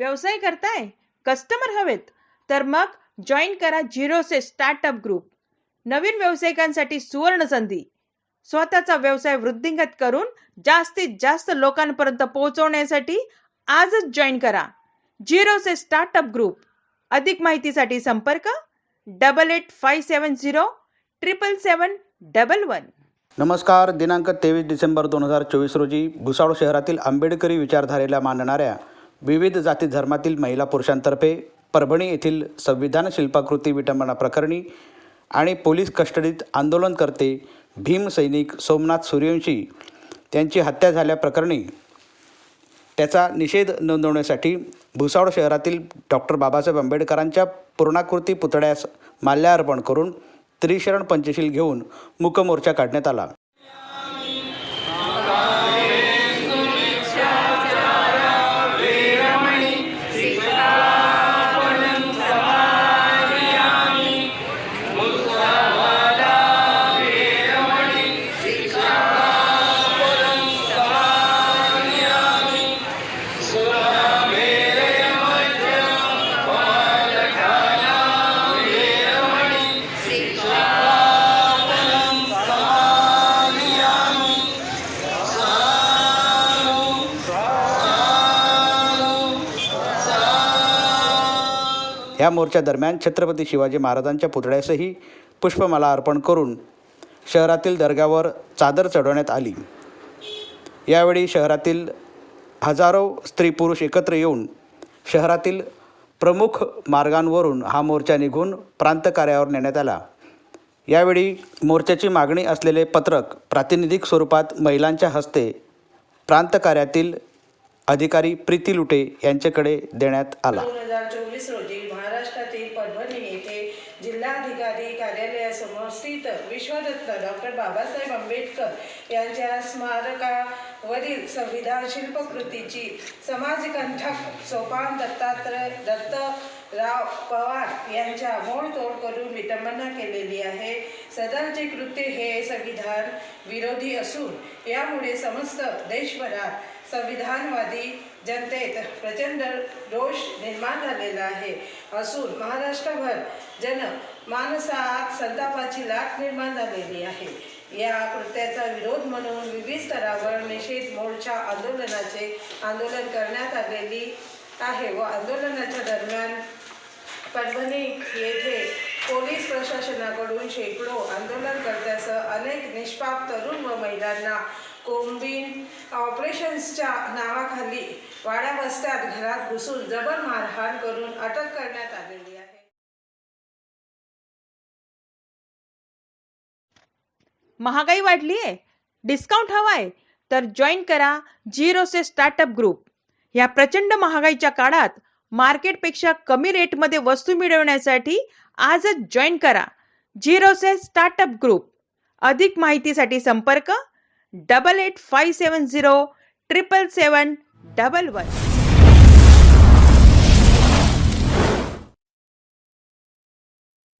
व्यवसाय करताय? कस्टमर हवेत. तर मग जॉईन करा झिरोसे स्टार्टअप ग्रुप नवीन व्यावसायिकांसाठी सुवर्ण संधी. स्वतःचा व्यवसाय वृद्धिंगत करून जास्तीत जास्त लोकांपर्यंत पोहोचवण्यासाठी आजच जॉईन करा. झिरोसे स्टार्टअप ग्रुप अधिक माहितीसाठी संपर्क double eight five seven zero triple seven double one नमस्कार. दिनांक तेवीस डिसेंबर दोन हजार चोवीस रोजी भुसावळ शहरातील आंबेडकरी विचारधारेला मानणाऱ्या विविध जाती धर्मातील महिला पुरुषांतर्फे परभणी येथील संविधान शिल्पाकृती विटंबना प्रकरणी आणि पोलीस कस्टडीत आंदोलनकर्ते भीम सैनिक सोमनाथ सूर्यवंशी त्यांची हत्या झाल्याप्रकरणी त्याचा निषेध नोंदवण्यासाठी भुसावळ शहरातील डॉक्टर बाबासाहेब आंबेडकरांच्या पूर्णाकृती पुतळ्यास माल्यार्पण करून त्रिशरण पंचशील घेऊन मुकमोर्चा काढण्यात आला. ह्या मोर्चादरम्यान छत्रपती शिवाजी महाराजांच्या पुतळ्यासही पुष्पमाला अर्पण करून शहरातील दर्ग्यावर चादर चढवण्यात आली. यावेळी शहरातील हजारो स्त्री पुरुष एकत्र येऊन शहरातील प्रमुख मार्गांवरून हा मोर्चा निघून प्रांत कार्यावर नेण्यात आला. यावेळी मोर्चाची मागणी असलेले पत्रक प्रातिनिधिक स्वरूपात महिलांच्या हस्ते प्रांत कार्यातील अधिकारी प्रीती लुटे यांच्याकडे देण्यात आला. दोन हजार चोवीस रोजी महाराष्ट्रातील परभणी येथे जिल्हाधिकारी कार्यालयासमोर स्थित विश्वरत्न डॉक्टर बाबासाहेब आंबेडकर यांच्या स्मारकावरील संविधान शिल्पकृतीची समाजकंठक सोपान दत्तात्रय राव पवार यांच्या मोडतोड करून विटंबना केलेली आहे. सदरचे कृत्य हे संविधान विरोधी असून यामुळे समस्त देशभरात संविधानवादी जनतेत प्रचंड रोष निर्माण झालेला आहे. असून महाराष्ट्रभर जन मानसात संतापाची लाट निर्माण झालेली आहे. या कृत्याचा विरोध म्हणून विविध स्तरावर निषेध मोर्चा आंदोलनाचे आंदोलन करण्यात आलेली आहे व आंदोलनाच्या दरम्यान परभणी येथे पोलीस प्रशासनाकडून शेकडो आंदोलनकर्त्यासह अनेक निष्पाप तरुण व महिलांना कोंबीन ऑपरेशन्सच्या नावाखाली वाड्या वस्त्यात घरात घुसून जबर मारहाण करून अटक करण्यात आलेली आहे. महागाई वाढली आहे. डिस्काउंट हवाय. तर जॉईन करा झिरोसे स्टार्टअप ग्रुप. या प्रचंड महागाईच्या काळात मार्केटपेक्षा कमी रेटमध्ये वस्तू मिळवण्यासाठी आजच जॉईन करा. झिरोसे स्टार्टअप ग्रुप. अधिक माहितीसाठी संपर्क double eight five seven zero triple seven double one.